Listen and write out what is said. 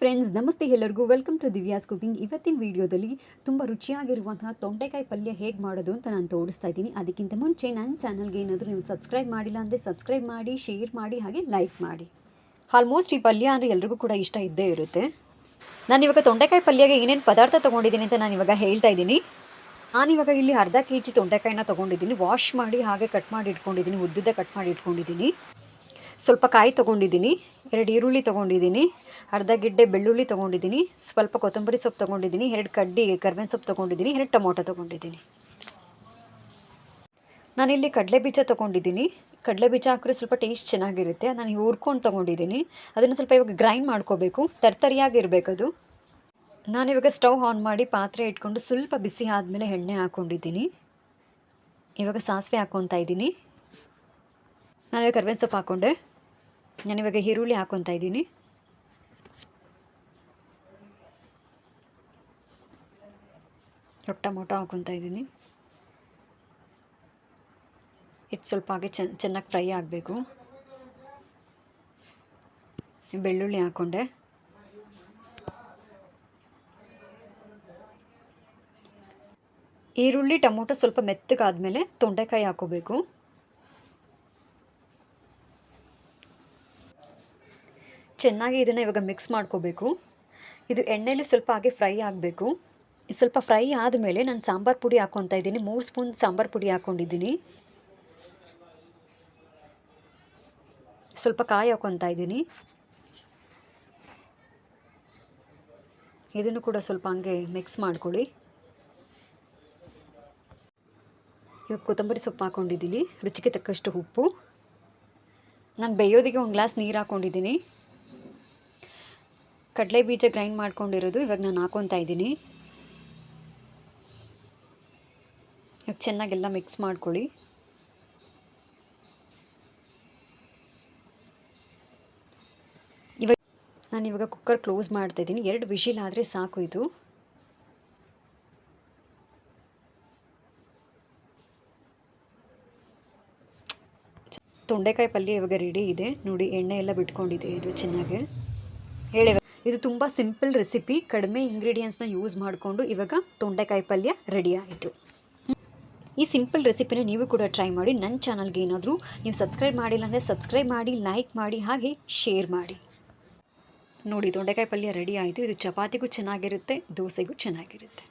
Friends ನಮಸ್ತೆ ಎಲ್ಲರಿಗೂ. Welcome to Divya's cooking ಇವತ್ತಿನ ವಿಡಿಯೋದಲ್ಲಿ ತುಂಬ ರುಚಿಯಾಗಿರುವಂತಹ ತೊಂಡೆಕಾಯಿ ಪಲ್ಯ ಹೇಗೆ ಮಾಡೋದು ಅಂತ ನಾನು ತೋರಿಸ್ತಾ ಇದ್ದೀನಿ. ಅದಕ್ಕಿಂತ ಮುಂಚೆ ನನ್ನ ಚಾನಲ್ಗೆ ಏನಾದರೂ ನೀವು ಸಬ್ಸ್ಕ್ರೈಬ್ ಮಾಡಿಲ್ಲ ಅಂದರೆ ಸಬ್ಸ್ಕ್ರೈಬ್ ಮಾಡಿ ಶೇರ್ ಮಾಡಿ, ಹಾಗೆ ಲೈಕ್ ಮಾಡಿ. ಆಲ್ಮೋಸ್ಟ್ ಈ ಪಲ್ಯ ಅಂದರೆ ಎಲ್ರಿಗೂ ಕೂಡ ಇಷ್ಟ ಇದ್ದೇ ಇರುತ್ತೆ. ನಾನು ಇವಾಗ ತೊಂಡೆಕಾಯಿ ಪಲ್ಯಗೆ ಏನೇನು ಪದಾರ್ಥ ತೊಗೊಂಡಿದ್ದೀನಿ ಅಂತ ನಾನು ಇವಾಗ ಹೇಳ್ತಾ ಇದ್ದೀನಿ. ನಾನಿವಾಗ ಇಲ್ಲಿ ಅರ್ಧ ಕೆ ಜಿ ತೊಂಡೆಕಾಯಿನ ತೊಗೊಂಡಿದ್ದೀನಿ. ವಾಶ್ ಮಾಡಿ, ಹಾಗೆ ಕಟ್ ಮಾಡಿ ಇಟ್ಕೊಂಡಿದ್ದೀನಿ. ಉದ್ದುದ್ದ ಕಟ್ ಮಾಡಿ ಇಟ್ಕೊಂಡಿದ್ದೀನಿ. ಸ್ವಲ್ಪ ಕಾಯಿ ತೊಗೊಂಡಿದ್ದೀನಿ, ಎರಡು ಈರುಳ್ಳಿ ತೊಗೊಂಡಿದ್ದೀನಿ, ಅರ್ಧ ಗಿಡ್ಡೆ ಬೆಳ್ಳುಳ್ಳಿ ತೊಗೊಂಡಿದ್ದೀನಿ, ಸ್ವಲ್ಪ ಕೊತ್ತಂಬರಿ ಸೊಪ್ಪು ತೊಗೊಂಡಿದ್ದೀನಿ, ಎರಡು ಕಡ್ಡಿ ಕರ್ಬೇವಿನ ಸೊಪ್ಪು ತೊಗೊಂಡಿದ್ದೀನಿ, ಎರಡು ಟೊಮೊಟೊ ತೊಗೊಂಡಿದ್ದೀನಿ. ನಾನಿಲ್ಲಿ ಕಡಲೆ ಬೀಜ ತೊಗೊಂಡಿದ್ದೀನಿ. ಕಡಲೆ ಬೀಜ ಹಾಕಿದ್ರೆ ಸ್ವಲ್ಪ ಟೇಸ್ಟ್ ಚೆನ್ನಾಗಿರುತ್ತೆ. ನಾನು ಹುರ್ಕೊಂಡು ತೊಗೊಂಡಿದ್ದೀನಿ. ಅದನ್ನು ಸ್ವಲ್ಪ ಇವಾಗ ಗ್ರೈಂಡ್ ಮಾಡ್ಕೋಬೇಕು. ತರ್ತರಿಯಾಗಿರಬೇಕದು ನಾನಿವಾಗ ಸ್ಟವ್ ಆನ್ ಮಾಡಿ ಪಾತ್ರೆ ಇಟ್ಕೊಂಡು ಸ್ವಲ್ಪ ಬಿಸಿ ಆದಮೇಲೆ ಎಣ್ಣೆ ಹಾಕ್ಕೊಂಡಿದ್ದೀನಿ ಇವಾಗ ಸಾಸಿವೆ ಹಾಕ್ಕೊತಾ ಇದ್ದೀನಿ. ನಾನಿವಾಗ ಕರ್ಬೇವಿನ ಸೊಪ್ಪು ಹಾಕ್ಕೊಂಡೆ ನಾನಿವಾಗ ಈರುಳ್ಳಿ ಹಾಕ್ಕೊತಾ ಇದ್ದೀನಿ. ಟೊಮೊಟೊ ಹಾಕೊತಾ ಇದ್ದೀನಿ. ಇದು ಸ್ವಲ್ಪ ಹಾಗೆ ಚೆನ್ನ, ಚೆನ್ನಾಗಿ ಫ್ರೈ ಆಗಬೇಕು. ಬೆಳ್ಳುಳ್ಳಿ ಹಾಕ್ಕೊಂಡೆ ಈರುಳ್ಳಿ, ಟೊಮೊಟೊ ಸ್ವಲ್ಪ ಮೆತ್ತಗಾದ್ಮೇಲೆ ತೊಂಡೆಕಾಯಿ ಹಾಕೋಬೇಕು. ಚೆನ್ನಾಗಿ ಇದನ್ನು ಇವಾಗ ಮಿಕ್ಸ್ ಮಾಡ್ಕೋಬೇಕು. ಇದು ಎಣ್ಣೆಯಲ್ಲಿ ಸ್ವಲ್ಪ ಹಾಗೆ ಫ್ರೈ ಆಗಬೇಕು. ಸ್ವಲ್ಪ ಫ್ರೈ ಆದಮೇಲೆ ನಾನು ಸಾಂಬಾರು ಪುಡಿ ಹಾಕ್ಕೊತಾ ಇದ್ದೀನಿ. ಮೂರು ಸ್ಪೂನ್ ಸಾಂಬಾರು ಪುಡಿ ಹಾಕ್ಕೊಂಡಿದ್ದೀನಿ ಸ್ವಲ್ಪ ಕಾಯಿ ಹಾಕ್ಕೊತಾ ಇದ್ದೀನಿ. ಇದನ್ನು ಕೂಡ ಸ್ವಲ್ಪ ಹಂಗೆ ಮಿಕ್ಸ್ ಮಾಡ್ಕೊಳ್ಳಿ. ಇವಾಗ ಕೊತ್ತಂಬರಿ ಸೊಪ್ಪು ಹಾಕ್ಕೊಂಡಿದ್ದೀನಿ ರುಚಿಗೆ ತಕ್ಕಷ್ಟು ಉಪ್ಪು. ನಾನು ಬೇಯೋದಿಗೆ ಒಂದು ಗ್ಲಾಸ್ ನೀರು ಹಾಕ್ಕೊಂಡಿದ್ದೀನಿ ಕಡಲೆ ಬೀಜ ಗ್ರೈಂಡ್ ಮಾಡ್ಕೊಂಡಿರೋದು, ಇವಾಗ ನಾನು ಹಾಕೊತಾ ಇದ್ದೀನಿ. ಇವಾಗ ಚೆನ್ನಾಗೆಲ್ಲ ಮಿಕ್ಸ್ ಮಾಡ್ಕೊಳ್ಳಿ. ಇವಾಗ ನಾನು ಇವಾಗ ಕುಕ್ಕರ್ ಕ್ಲೋಸ್ ಮಾಡ್ತಾ ಇದ್ದೀನಿ. ಎರಡು ವಿಷಿಲ್ ಆದರೆ ಸಾಕು ಇದು. ತೊಂಡೆಕಾಯಿ ಪಲ್ಯ ಇವಾಗ ರೆಡಿ ಇದೆ. ನೋಡಿ ಎಣ್ಣೆ ಎಲ್ಲ ಬಿಟ್ಕೊಂಡಿದೆ ಇದು ಚೆನ್ನಾಗಿ. ಹೇಳಿ ಇದು ತುಂಬ ಸಿಂಪಲ್ ರೆಸಿಪಿ. ಕಡಿಮೆ ಇಂಗ್ರೀಡಿಯೆಂಟ್ಸ್ನ ಯೂಸ್ ಮಾಡಿಕೊಂಡು ಇವಾಗ ತೊಂಡೆಕಾಯಿ ಪಲ್ಯ ರೆಡಿ ಆಯಿತು. ಈ ಸಿಂಪಲ್ ರೆಸಿಪಿನ ನೀವು ಕೂಡ ಟ್ರೈ ಮಾಡಿ. ನನ್ನ ಚಾನಲ್ಗೆ ಏನಾದರೂ ನೀವು ಸಬ್ಸ್ಕ್ರೈಬ್ ಮಾಡಿಲ್ಲ ಅಂದರೆ ಸಬ್ಸ್ಕ್ರೈಬ್ ಮಾಡಿ ಲೈಕ್ ಮಾಡಿ, ಹಾಗೆ ಶೇರ್ ಮಾಡಿ. ನೋಡಿ, ತೊಂಡೆಕಾಯಿ ಪಲ್ಯ ರೆಡಿ ಆಯಿತು. ಇದು ಚಪಾತಿಗೂ ಚೆನ್ನಾಗಿರುತ್ತೆ, ದೋಸೆಗೂ ಚೆನ್ನಾಗಿರುತ್ತೆ.